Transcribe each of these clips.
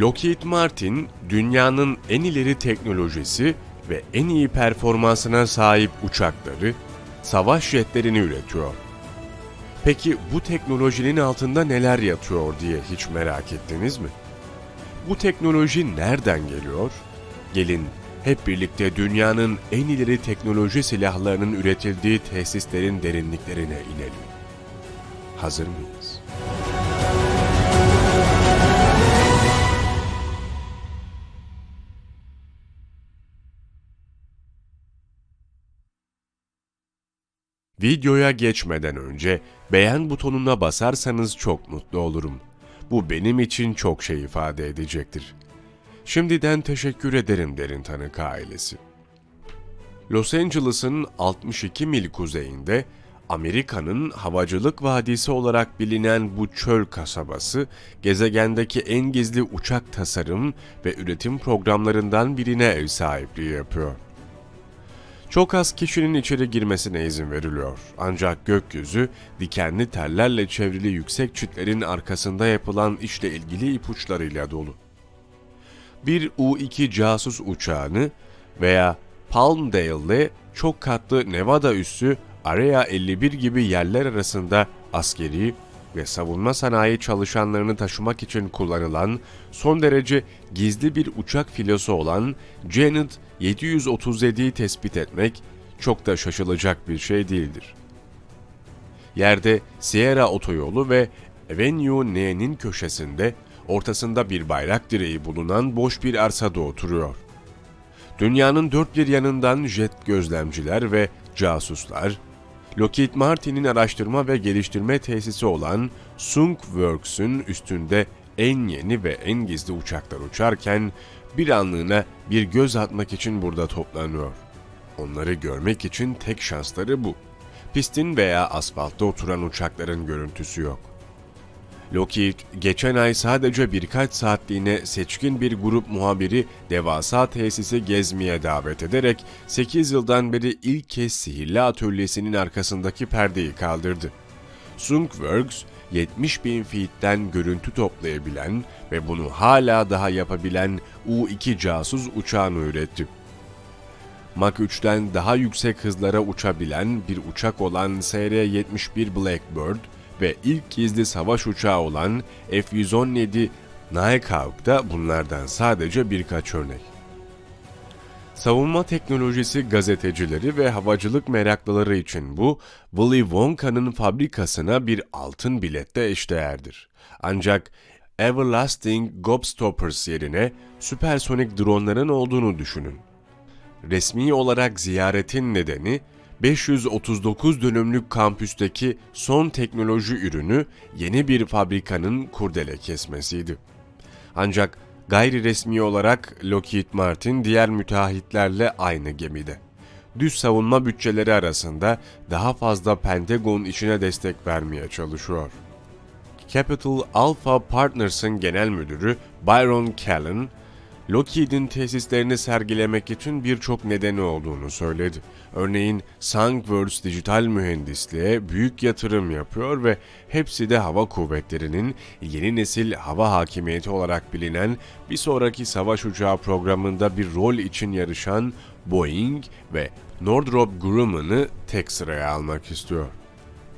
Lockheed Martin, dünyanın en ileri teknolojisi ve en iyi performansına sahip uçakları, savaş jetlerini üretiyor. Peki bu teknolojinin altında neler yatıyor diye hiç merak ettiniz mi? Bu teknoloji nereden geliyor? Gelin hep birlikte dünyanın en ileri teknoloji silahlarının üretildiği tesislerin derinliklerine inelim. Hazır mıyız? Videoya geçmeden önce beğen butonuna basarsanız çok mutlu olurum. Bu benim için çok şey ifade edecektir. Şimdiden teşekkür ederim Derin Tanık ailesi. Los Angeles'ın 62 mil kuzeyinde Amerika'nın havacılık vadisi olarak bilinen bu çöl kasabası, gezegendeki en gizli uçak tasarım ve üretim programlarından birine ev sahipliği yapıyor. Çok az kişinin içeri girmesine izin veriliyor. Ancak gökyüzü dikenli tellerle çevrili yüksek çitlerin arkasında yapılan işle ilgili ipuçlarıyla dolu. Bir U-2 casus uçağını veya Palmdale'de çok katlı Nevada üssü Area 51 gibi yerler arasında askeri ve savunma sanayi çalışanlarını taşımak için kullanılan son derece gizli bir uçak filosu olan Janet 737'yi tespit etmek çok da şaşılacak bir şey değildir. Yerde Sierra otoyolu ve Avenue N'nin köşesinde ortasında bir bayrak direği bulunan boş bir arsada oturuyor. Dünyanın dört bir yanından jet gözlemciler ve casuslar, Lockheed Martin'in araştırma ve geliştirme tesisi olan Sunk Works'ün üstünde en yeni ve en gizli uçaklar uçarken bir anlığına bir göz atmak için burada toplanıyor. Onları görmek için tek şansları bu. Pistin veya asfaltta oturan uçakların görüntüsü yok. Lockheed geçen ay sadece birkaç saatliğine seçkin bir grup muhabiri devasa tesisi gezmeye davet ederek 8 yıldan beri ilk kez sihirli atölyesinin arkasındaki perdeyi kaldırdı. Sunkworks, 70 bin feet'ten görüntü toplayabilen ve bunu hala daha yapabilen U-2 casus uçağını üretti. Mach 3'ten daha yüksek hızlara uçabilen bir uçak olan SR-71 Blackbird, ve ilk gizli savaş uçağı olan F-117 Nighthawk da bunlardan sadece birkaç örnek. Savunma teknolojisi gazetecileri ve havacılık meraklıları için bu, Willy Wonka'nın fabrikasına bir altın bilette eşdeğerdir. Ancak Everlasting Gobstoppers yerine süpersonik dronların olduğunu düşünün. Resmi olarak ziyaretin nedeni 539 dönümlük kampüsteki son teknoloji ürünü yeni bir fabrikanın kurdele kesmesiydi. Ancak gayri resmi olarak Lockheed Martin diğer müteahhitlerle aynı gemide. Düz savunma bütçeleri arasında daha fazla Pentagon içine destek vermeye çalışıyor. Capital Alpha Partners'ın genel müdürü Byron Callen, Lockheed'in tesislerini sergilemek için birçok nedeni olduğunu söyledi. Örneğin Sungworks dijital mühendisliğe büyük yatırım yapıyor ve hepsi de hava kuvvetlerinin yeni nesil hava hakimiyeti olarak bilinen bir sonraki savaş uçağı programında bir rol için yarışan Boeing ve Northrop Grumman'ı tek sıraya almak istiyor.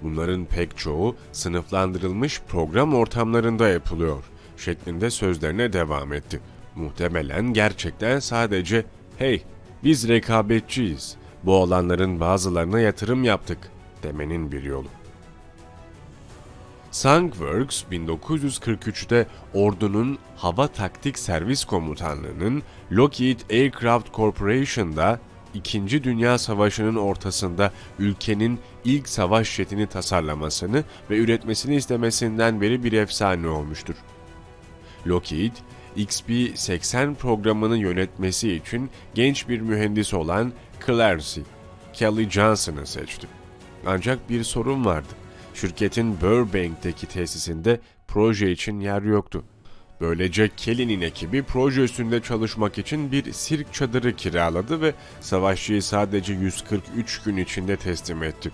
Bunların pek çoğu sınıflandırılmış program ortamlarında yapılıyor şeklinde sözlerine devam etti. Muhtemelen gerçekten sadece hey biz rekabetçiyiz, bu olanların bazılarına yatırım yaptık demenin bir yolu. Sungworks 1943'te ordunun Hava Taktik Servis Komutanlığı'nın Lockheed Aircraft Corporation'da İkinci Dünya Savaşı'nın ortasında ülkenin ilk savaş jetini tasarlamasını ve üretmesini istemesinden beri bir efsane olmuştur. Lockheed, XB-80 programını yönetmesi için genç bir mühendis olan Clancy, Kelly Johnson'ı seçti. Ancak bir sorun vardı. Şirketin Burbank'teki tesisinde proje için yer yoktu. Böylece Kelly'nin ekibi proje üstünde çalışmak için bir sirk çadırı kiraladı ve savaşçıyı sadece 143 gün içinde teslim etti.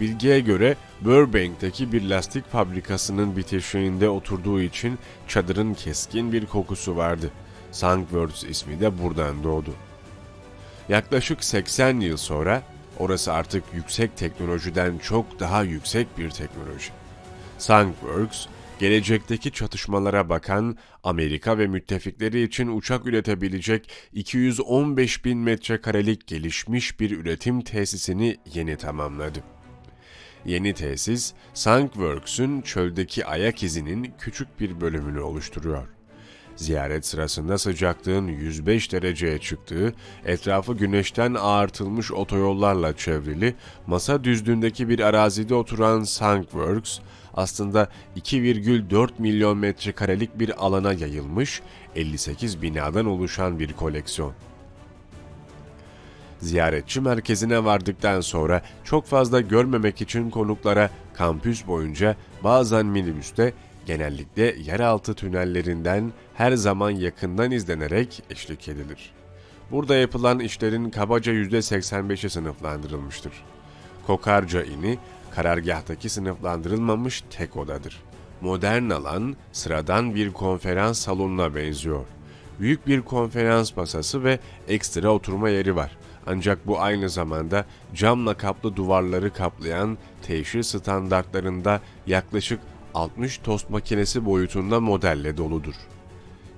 Bilgiye göre Burbank'teki bir lastik fabrikasının bitişiğinde oturduğu için çadırın keskin bir kokusu vardı. Sangworth ismi de buradan doğdu. Yaklaşık 80 yıl sonra orası artık yüksek teknolojiden çok daha yüksek bir teknoloji. Sangworks, gelecekteki çatışmalara bakan Amerika ve müttefikleri için uçak üretebilecek 215 bin metrekarelik gelişmiş bir üretim tesisini yeni tamamladı. Yeni tesis, Sangworks'ün çöldeki ayak izinin küçük bir bölümünü oluşturuyor. Ziyaret sırasında sıcaklığın 105 dereceye çıktığı, etrafı güneşten ağartılmış otoyollarla çevrili, masa düzlüğündeki bir arazide oturan Sangworks, aslında 2,4 milyon metrekarelik bir alana yayılmış 58 binadan oluşan bir koleksiyon. Ziyaretçi merkezine vardıktan sonra çok fazla görmemek için konuklara kampüs boyunca bazen minibüste genellikle yeraltı tünellerinden her zaman yakından izlenerek eşlik edilir. Burada yapılan işlerin kabaca %85'i sınıflandırılmıştır. Kokarca ini karargahtaki sınıflandırılmamış tek odadır. Modern alan sıradan bir konferans salonuna benziyor. Büyük bir konferans masası ve ekstra oturma yeri var. Ancak bu aynı zamanda camla kaplı duvarları kaplayan teşhir standartlarında yaklaşık 60 tost makinesi boyutunda modelle doludur.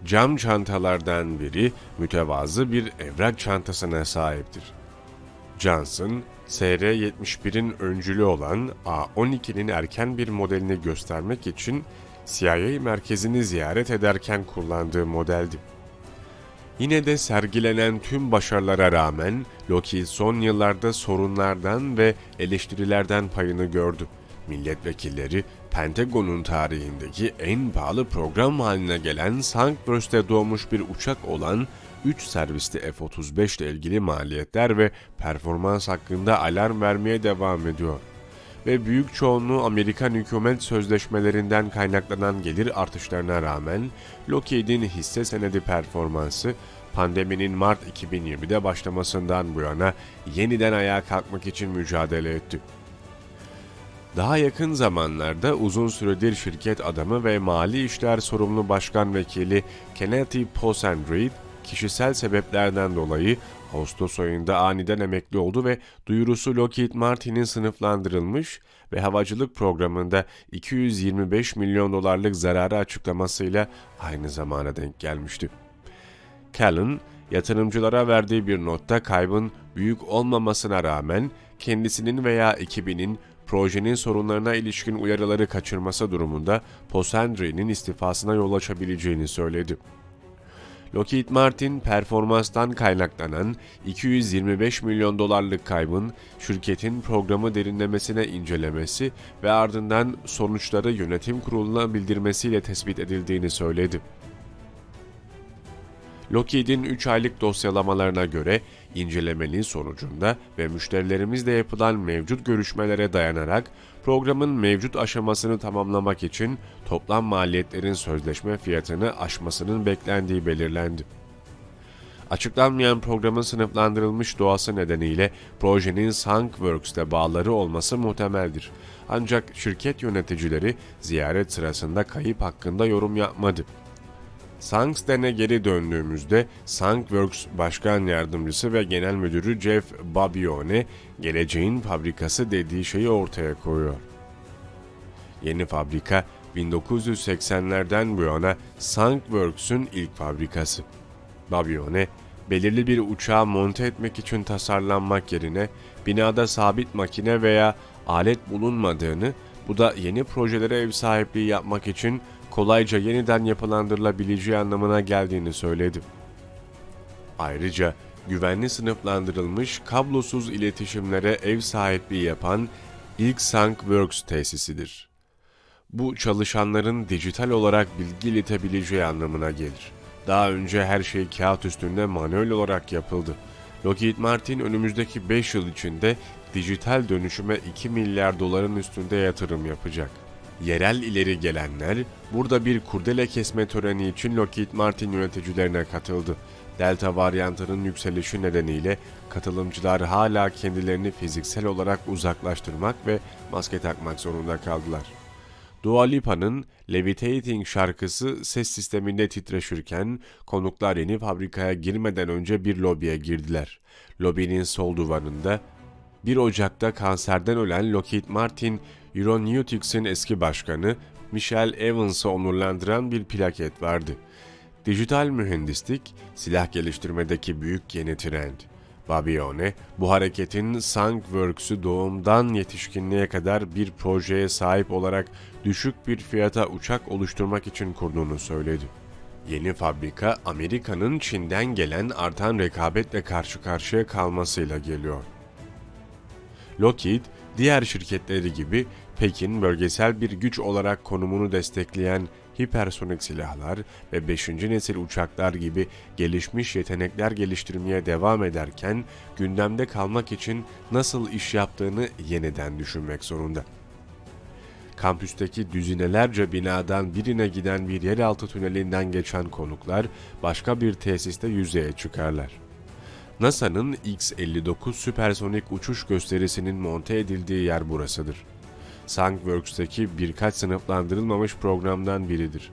Cam çantalardan biri mütevazı bir evrak çantasına sahiptir. Johnson, SR-71'in öncülü olan A-12'nin erken bir modelini göstermek için CIA merkezini ziyaret ederken kullandığı modeldi. Yine de sergilenen tüm başarılara rağmen Lockheed son yıllarda sorunlardan ve eleştirilerden payını gördü. Milletvekilleri Pentagon'un tarihindeki en pahalı program haline gelen Sandburst'te doğmuş bir uçak olan 3 servisli F-35 ile ilgili maliyetler ve performans hakkında alarm vermeye devam ediyor. Ve büyük çoğunluğu Amerikan hükümet sözleşmelerinden kaynaklanan gelir artışlarına rağmen Lockheed'in hisse senedi performansı pandeminin Mart 2020'de başlamasından bu yana yeniden ayağa kalkmak için mücadele etti. Daha yakın zamanlarda uzun süredir şirket adamı ve mali işler sorumlu başkan vekili Kenneth Posendreed, kişisel sebeplerden dolayı Ağustos ayında aniden emekli oldu ve duyurusu Lockheed Martin'in sınıflandırılmış ve havacılık programında 225 milyon dolarlık zararı açıklamasıyla aynı zamana denk gelmişti. Callan, yatırımcılara verdiği bir notta kaybın büyük olmamasına rağmen kendisinin veya ekibinin projenin sorunlarına ilişkin uyarıları kaçırması durumunda Posendre'nin istifasına yol açabileceğini söyledi. Lockheed Martin performanstan kaynaklanan 225 milyon dolarlık kaybın şirketin programı derinlemesine incelemesi ve ardından sonuçları yönetim kuruluna bildirmesiyle tespit edildiğini söyledi. Lockheed'in 3 aylık dosyalamalarına göre incelemenin sonucunda ve müşterilerimizle yapılan mevcut görüşmelere dayanarak programın mevcut aşamasını tamamlamak için toplam maliyetlerin sözleşme fiyatını aşmasının beklendiği belirlendi. Açıklanmayan programın sınıflandırılmış doğası nedeniyle projenin Sankworks'te bağları olması muhtemeldir. Ancak şirket yöneticileri ziyaret sırasında kayıp hakkında yorum yapmadı. Sanksten'e geri döndüğümüzde Sankworks Başkan Yardımcısı ve Genel Müdürü Jeff Babione, geleceğin fabrikası dediği şeyi ortaya koyuyor. Yeni fabrika 1980'lerden bu yana Sankworks'ün ilk fabrikası. Babione, belirli bir uçağı monte etmek için tasarlanmak yerine binada sabit makine veya alet bulunmadığını, bu da yeni projelere ev sahipliği yapmak için kolayca yeniden yapılandırılabileceği anlamına geldiğini söyledi. Ayrıca güvenli sınıflandırılmış kablosuz iletişimlere ev sahipliği yapan ilk Sankworks tesisidir. Bu çalışanların dijital olarak bilgi iletebileceği anlamına gelir. Daha önce her şey kağıt üstünde manuel olarak yapıldı. Lockheed Martin önümüzdeki 5 yıl içinde dijital dönüşüme 2 milyar doların üstünde yatırım yapacak. Yerel ileri gelenler burada bir kurdele kesme töreni için Lockheed Martin yöneticilerine katıldı. Delta varyantının yükselişi nedeniyle katılımcılar hala kendilerini fiziksel olarak uzaklaştırmak ve maske takmak zorunda kaldılar. Dua Lipa'nın Levitating şarkısı ses sisteminde titreşirken konuklar yeni fabrikaya girmeden önce bir lobiye girdiler. Lobinin sol duvarında 1 Ocak'ta kanserden ölen Lockheed Martin Euronautics'in eski başkanı Michelle Evans'ı onurlandıran bir plaket vardı. Dijital mühendislik, silah geliştirmedeki büyük yeni trend. Babione, bu hareketin Sankworks'ü doğumdan yetişkinliğe kadar bir projeye sahip olarak düşük bir fiyata uçak oluşturmak için kurduğunu söyledi. Yeni fabrika, Amerika'nın Çin'den gelen artan rekabetle karşı karşıya kalmasıyla geliyor. Lockheed, diğer şirketleri gibi Pekin bölgesel bir güç olarak konumunu destekleyen hipersonik silahlar ve 5. nesil uçaklar gibi gelişmiş yetenekler geliştirmeye devam ederken gündemde kalmak için nasıl iş yaptığını yeniden düşünmek zorunda. Kampüsteki düzinelerce binadan birine giden bir yeraltı tünelinden geçen konuklar başka bir tesiste yüzeye çıkarlar. NASA'nın X-59 süpersonik uçuş gösterisinin monte edildiği yer burasıdır. Sankworks'taki birkaç sınıflandırılmamış programdan biridir.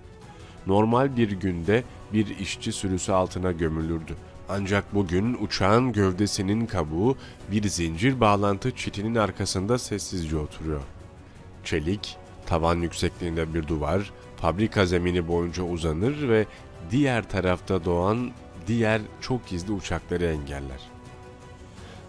Normal bir günde bir işçi sürüsü altına gömülürdü. Ancak bugün uçağın gövdesinin kabuğu bir zincir bağlantı çitinin arkasında sessizce oturuyor. Çelik, tavan yüksekliğinde bir duvar, fabrika zemini boyunca uzanır ve diğer tarafta doğan diğer çok gizli uçakları engeller.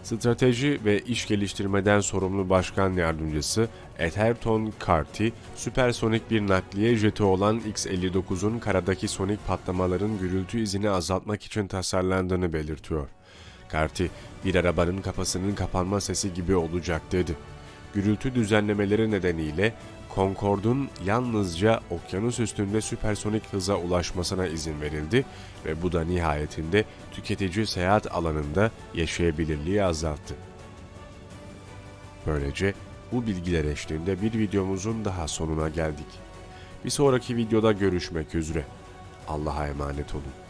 Strateji ve iş geliştirmeden sorumlu başkan yardımcısı Etherton Carty, süpersonik bir nakliye jeti olan X-59'un karadaki sonik patlamaların gürültü izini azaltmak için tasarlandığını belirtiyor. Carty, bir arabanın kafasının kapanma sesi gibi olacak dedi. Gürültü düzenlemeleri nedeniyle Concorde'un yalnızca okyanus üstünde süpersonik hıza ulaşmasına izin verildi ve bu da nihayetinde tüketici seyahat alanında yaşayabilirliği azalttı. Böylece bu bilgiler eşliğinde bir videomuzun daha sonuna geldik. Bir sonraki videoda görüşmek üzere. Allah'a emanet olun.